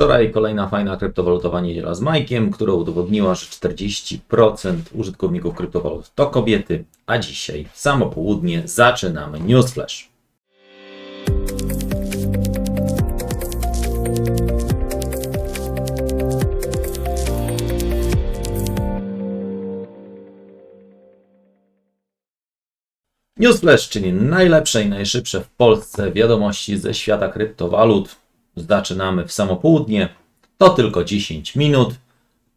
Wczoraj kolejna fajna kryptowalutowa niedziela z Majkiem, która udowodniła, że 40% użytkowników kryptowalut to kobiety, a dzisiaj samo południe zaczynamy Newsflash. Newsflash, czyli najlepsze i najszybsze w Polsce wiadomości ze świata kryptowalut. Zaczynamy w samo południe. To tylko 10 minut,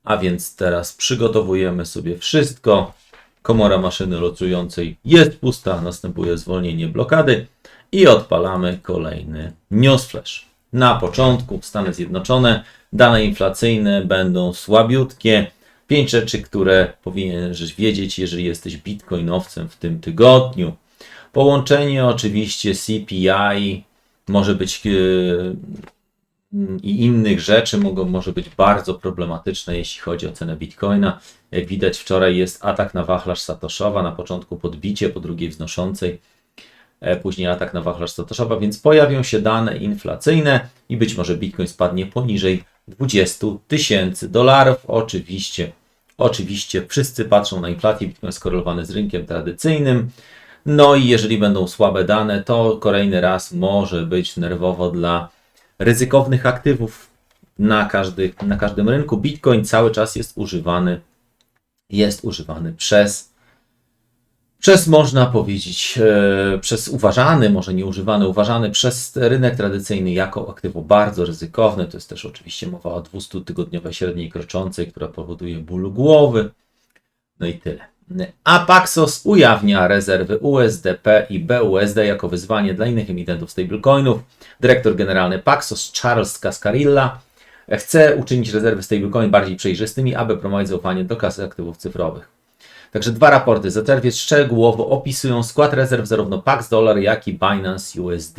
a więc teraz przygotowujemy sobie wszystko. Komora maszyny locującej jest pusta, następuje zwolnienie blokady i odpalamy kolejny newsflash. Na początku Stany Zjednoczone, dane inflacyjne będą słabiutkie. Pięć rzeczy, które powinieneś wiedzieć, jeżeli jesteś bitcoinowcem w tym tygodniu. Połączenie oczywiście CPI może być e, i innych rzeczy mogą, może być bardzo problematyczne, jeśli chodzi o cenę bitcoina. Jak widać, wczoraj jest atak na wachlarz Satoszowa, na początku podbicie, po drugiej wznoszącej, e, później atak na wachlarz Satoszowa, więc pojawią się dane inflacyjne i być może bitcoin spadnie poniżej 20 tysięcy dolarów. Oczywiście, oczywiście wszyscy patrzą na inflację, bitcoin skorelowany z rynkiem tradycyjnym. No i jeżeli będą słabe dane, to kolejny raz może być nerwowo dla ryzykownych aktywów na, każdy, na każdym rynku. Bitcoin cały czas jest używany, jest używany przez, przez można powiedzieć, e, przez uważany, może nie używany, uważany przez rynek tradycyjny jako aktywo bardzo ryzykowne. To jest też oczywiście mowa o 200-tygodniowej średniej kroczącej, która powoduje ból głowy. No i tyle. A Paxos ujawnia rezerwy USDP i BUSD jako wyzwanie dla innych emitentów stablecoinów. Dyrektor generalny Paxos Charles Cascarilla chce uczynić rezerwy stablecoin bardziej przejrzystymi, aby promować zaufanie do kasy aktywów cyfrowych. Także dwa raporty z czerwiec szczegółowo opisują skład rezerw zarówno Pax Dollar, jak i Binance USD.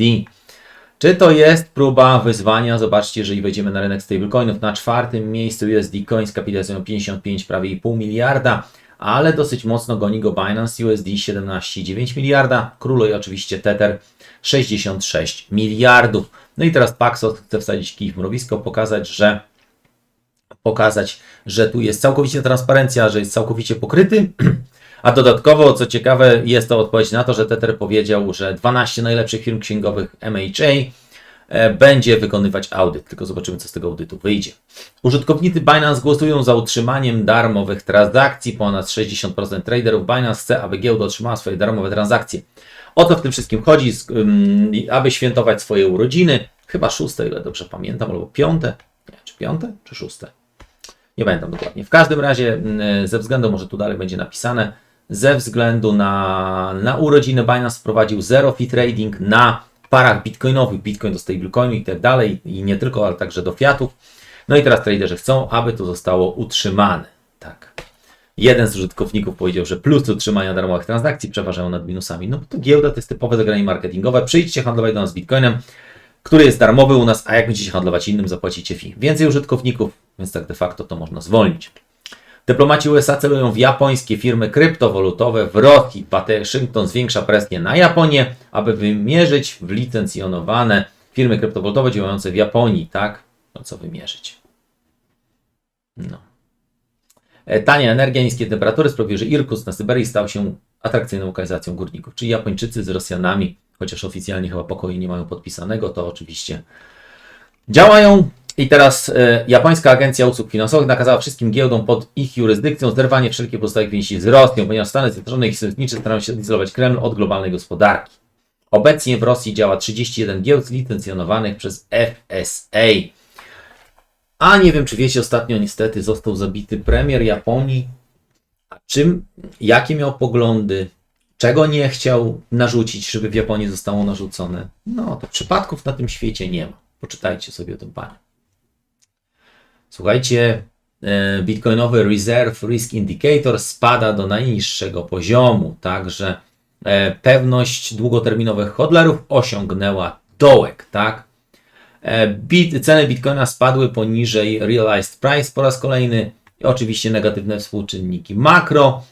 Czy to jest próba wyzwania? Zobaczcie, jeżeli wejdziemy na rynek stablecoinów, na czwartym miejscu USD Coin z kapitalizacją 55, prawie 5 miliarda ale dosyć mocno goni go Binance USD 17,9 miliarda, króluje oczywiście Tether 66 miliardów. No i teraz Paxos chce wsadzić kij w mrowisko, pokazać, że pokazać, że tu jest całkowicie transparencja, że jest całkowicie pokryty. A dodatkowo, co ciekawe, jest to odpowiedź na to, że Tether powiedział, że 12 najlepszych firm księgowych MHA będzie wykonywać audyt. Tylko zobaczymy, co z tego audytu wyjdzie. Użytkownicy Binance głosują za utrzymaniem darmowych transakcji. Ponad 60% traderów Binance chce, aby giełda otrzymała swoje darmowe transakcje. O to w tym wszystkim chodzi, aby świętować swoje urodziny. Chyba szóste, ile dobrze pamiętam, albo piąte. Nie, czy piąte, czy szóste? Nie pamiętam dokładnie. W każdym razie, ze względu, może tu dalej będzie napisane, ze względu na, na urodziny Binance wprowadził zero fee trading na parach bitcoinowych, bitcoin do stablecoinu i tak dalej, i nie tylko, ale także do fiatów. No i teraz traderzy chcą, aby to zostało utrzymane. Tak. Jeden z użytkowników powiedział, że plusy utrzymania darmowych transakcji przeważają nad minusami. No to giełda to jest typowe zagranie marketingowe. Przyjdźcie handlować do nas bitcoinem, który jest darmowy u nas, a jak będziecie handlować innym, zapłacicie fee. Więcej użytkowników, więc tak de facto to można zwolnić. Dyplomaci USA celują w japońskie firmy kryptowalutowe w Rosji. Waszyngton zwiększa presję na Japonię, aby wymierzyć w licencjonowane firmy kryptowalutowe działające w Japonii. Tak? No co wymierzyć? No. E, tania energia, niskie temperatury sprawiły, że Irkutsk na Syberii stał się atrakcyjną lokalizacją górników. Czyli Japończycy z Rosjanami, chociaż oficjalnie chyba pokoju nie mają podpisanego, to oczywiście działają i teraz e, japońska agencja usług finansowych nakazała wszystkim giełdom pod ich jurysdykcją zerwanie wszelkich pozostałych więzi z Rosją, ponieważ Stany Zjednoczone i ich sojusznicy starają się izolować Kreml od globalnej gospodarki. Obecnie w Rosji działa 31 giełd licencjonowanych przez FSA. A nie wiem, czy wiecie, ostatnio niestety został zabity premier Japonii. A czym, jakie miał poglądy, czego nie chciał narzucić, żeby w Japonii zostało narzucone? No, to przypadków na tym świecie nie ma. Poczytajcie sobie o tym panie. Słuchajcie, e, Bitcoinowy Reserve Risk Indicator spada do najniższego poziomu, także e, pewność długoterminowych hodlerów osiągnęła dołek, tak? E, bit, ceny Bitcoina spadły poniżej realized price po raz kolejny. Oczywiście negatywne współczynniki makro.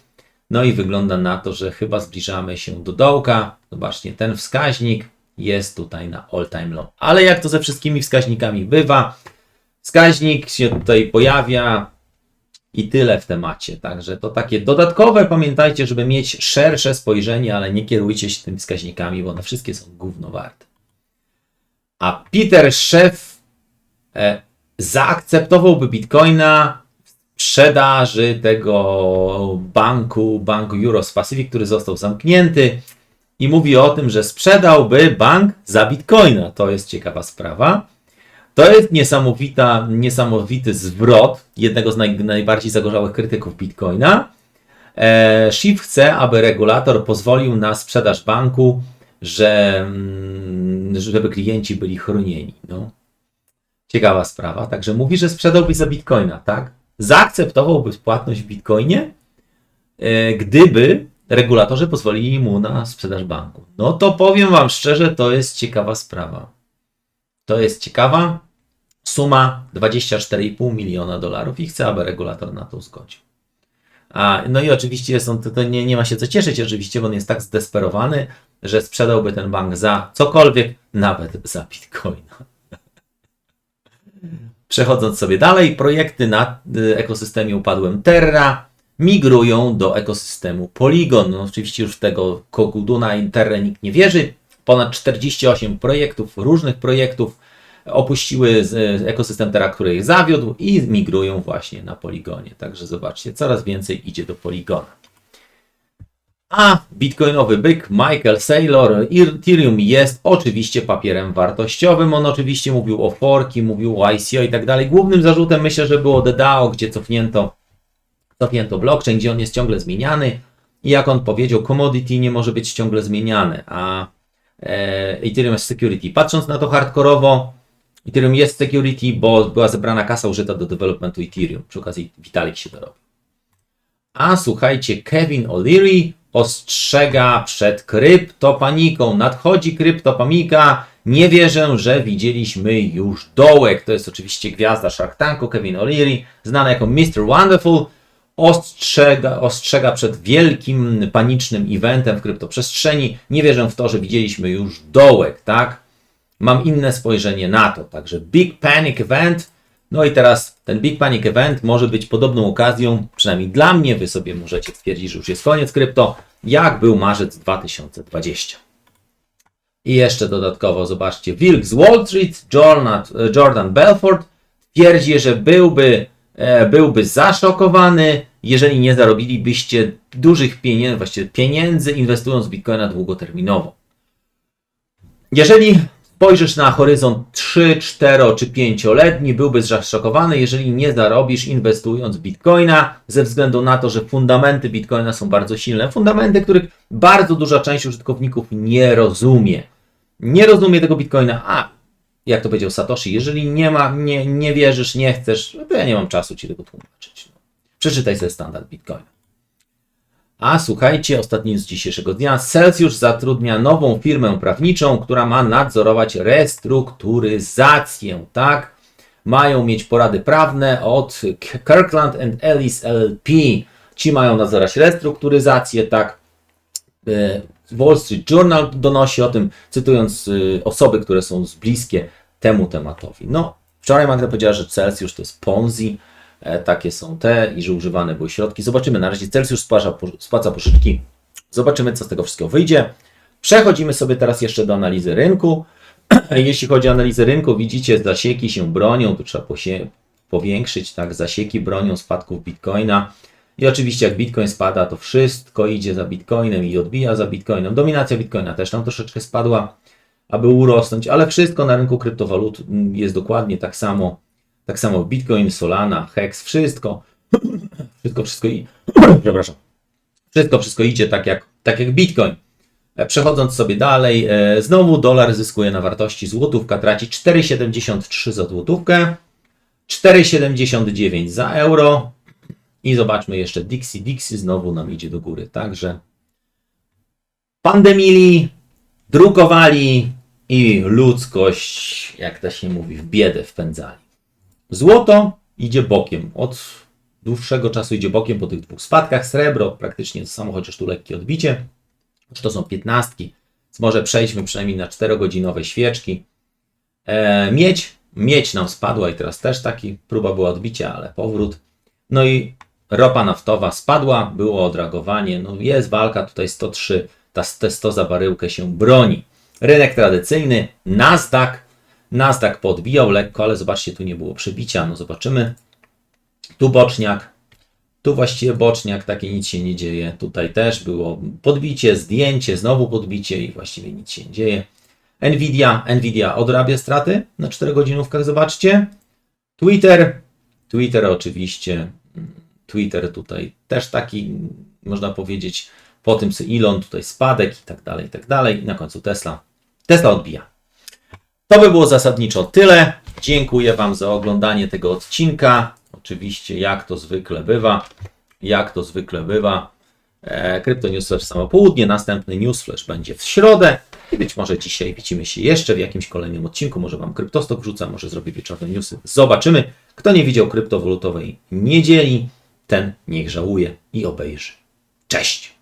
No i wygląda na to, że chyba zbliżamy się do dołka. Zobaczcie, ten wskaźnik jest tutaj na all time low. Ale jak to ze wszystkimi wskaźnikami bywa, Wskaźnik się tutaj pojawia i tyle w temacie. Także to takie dodatkowe, pamiętajcie, żeby mieć szersze spojrzenie, ale nie kierujcie się tymi wskaźnikami, bo one wszystkie są gówno warte. A Peter Szef e, zaakceptowałby Bitcoina w sprzedaży tego banku, banku Euros Pacific, który został zamknięty i mówi o tym, że sprzedałby bank za Bitcoina. To jest ciekawa sprawa. To jest niesamowita, niesamowity zwrot jednego z naj, najbardziej zagorzałych krytyków Bitcoina. E, chce, aby regulator pozwolił na sprzedaż banku, że, mm, żeby klienci byli chronieni. No. Ciekawa sprawa. Także mówi, że sprzedałby za Bitcoina, tak? Zaakceptowałby płatność w Bitcoinie, e, gdyby regulatorzy pozwolili mu na sprzedaż banku. No to powiem Wam szczerze, to jest ciekawa sprawa. To jest ciekawa suma 24,5 miliona dolarów i chcę, aby regulator na to zgodził. A, no i oczywiście są, to, to nie, nie ma się co cieszyć, oczywiście, bo on jest tak zdesperowany, że sprzedałby ten bank za cokolwiek, nawet za bitcoina. Przechodząc sobie dalej, projekty na y, ekosystemie upadłym Terra migrują do ekosystemu Polygon. No, oczywiście już w tego Koguduna i Terra nikt nie wierzy. Ponad 48 projektów, różnych projektów opuściły ekosystem Terra, który je zawiódł i migrują właśnie na Poligonie. Także zobaczcie, coraz więcej idzie do Poligona. A bitcoinowy byk Michael Saylor, Ethereum jest oczywiście papierem wartościowym. On oczywiście mówił o forki, mówił o ICO i tak dalej. Głównym zarzutem myślę, że było DDAO, gdzie cofnięto, cofnięto blockchain, gdzie on jest ciągle zmieniany. I jak on powiedział, commodity nie może być ciągle zmieniane, a Ethereum jest security. Patrząc na to hardkorowo, Ethereum jest security, bo była zebrana kasa użyta do developmentu Ethereum. Przy okazji Vitalik się dorobił. A słuchajcie, Kevin O'Leary ostrzega przed kryptopaniką. Nadchodzi kryptopanika. Nie wierzę, że widzieliśmy już dołek. To jest oczywiście gwiazda Shark Tanku, Kevin O'Leary, znany jako Mr. Wonderful. Ostrzega, ostrzega przed wielkim, panicznym eventem w kryptoprzestrzeni. Nie wierzę w to, że widzieliśmy już dołek, tak? Mam inne spojrzenie na to. Także Big Panic Event no i teraz ten Big Panic Event może być podobną okazją, przynajmniej dla mnie, wy sobie możecie stwierdzić, że już jest koniec krypto, jak był marzec 2020. I jeszcze dodatkowo zobaczcie, Wilk z Wall Street, Jordan, Jordan Belfort twierdzi, że byłby, e, byłby zaszokowany, jeżeli nie zarobilibyście dużych pieniędzy, właściwie pieniędzy inwestując w Bitcoina długoterminowo. Jeżeli spojrzysz na horyzont 3, 4 czy 5-letni, byłbyś zaszokowany, jeżeli nie zarobisz inwestując w bitcoina, ze względu na to, że fundamenty bitcoina są bardzo silne. Fundamenty, których bardzo duża część użytkowników nie rozumie. Nie rozumie tego bitcoina, a jak to powiedział Satoshi, jeżeli nie ma, nie, nie wierzysz, nie chcesz, to ja nie mam czasu ci tego tłumaczyć. Przeczytaj sobie standard bitcoina. A słuchajcie, ostatni z dzisiejszego dnia. Celsius zatrudnia nową firmę prawniczą, która ma nadzorować restrukturyzację, tak? Mają mieć porady prawne od Kirkland and Ellis LP. Ci mają nadzorować restrukturyzację, tak? E, Wall Street Journal donosi o tym, cytując e, osoby, które są bliskie temu tematowi. No, wczoraj Magda powiedziała, że Celsius to jest Ponzi, takie są te i że używane były środki. Zobaczymy. Na razie Celsius spłaca, spłaca pożyczki. Zobaczymy, co z tego wszystkiego wyjdzie. Przechodzimy sobie teraz jeszcze do analizy rynku. Jeśli chodzi o analizę rynku, widzicie, zasieki się bronią, tu trzeba powiększyć, tak, zasieki bronią spadków Bitcoina. I oczywiście jak Bitcoin spada, to wszystko idzie za Bitcoinem i odbija za Bitcoinem. Dominacja Bitcoina też tam troszeczkę spadła, aby urosnąć, ale wszystko na rynku kryptowalut mm, jest dokładnie tak samo tak samo Bitcoin, Solana, Hex, wszystko. Wszystko, wszystko i. Przepraszam. Wszystko, wszystko idzie tak jak, tak jak Bitcoin. E, przechodząc sobie dalej, e, znowu dolar zyskuje na wartości, złotówka traci 4,73 za złotówkę, 4,79 za euro i zobaczmy jeszcze Dixie. Dixie znowu nam idzie do góry, także pandemili, drukowali i ludzkość, jak to się mówi, w biedę wpędzali. Złoto idzie bokiem. Od dłuższego czasu idzie bokiem po tych dwóch spadkach. Srebro praktycznie to samo, chociaż tu lekkie odbicie. To są piętnastki. Może przejdźmy przynajmniej na 4-godzinowe świeczki. E, miedź Miedź nam spadła i teraz też taki próba była odbicia, ale powrót. No i ropa naftowa spadła, było odragowanie. No jest walka tutaj 103, ta te 100 za baryłkę się broni. Rynek tradycyjny, Nasdaq. Nasdaq podbijał lekko, ale zobaczcie, tu nie było przebicia. No zobaczymy. Tu boczniak, tu właściwie boczniak, takie nic się nie dzieje. Tutaj też było podbicie, zdjęcie, znowu podbicie i właściwie nic się nie dzieje. Nvidia, Nvidia odrabia straty na 4 godzinówkach, zobaczcie. Twitter, Twitter oczywiście, Twitter tutaj też taki, można powiedzieć, po tym co Elon, tutaj spadek i tak dalej, i tak dalej. I na końcu Tesla. Tesla odbija. To by było zasadniczo tyle. Dziękuję Wam za oglądanie tego odcinka. Oczywiście, jak to zwykle bywa, jak to zwykle bywa, e, Krypto Newsflash samo południe, następny Newsflash będzie w środę i być może dzisiaj widzimy się jeszcze w jakimś kolejnym odcinku, może Wam Kryptostok wrzucę, może zrobię wieczorne newsy. Zobaczymy. Kto nie widział kryptowalutowej niedzieli, ten niech żałuje i obejrzy. Cześć!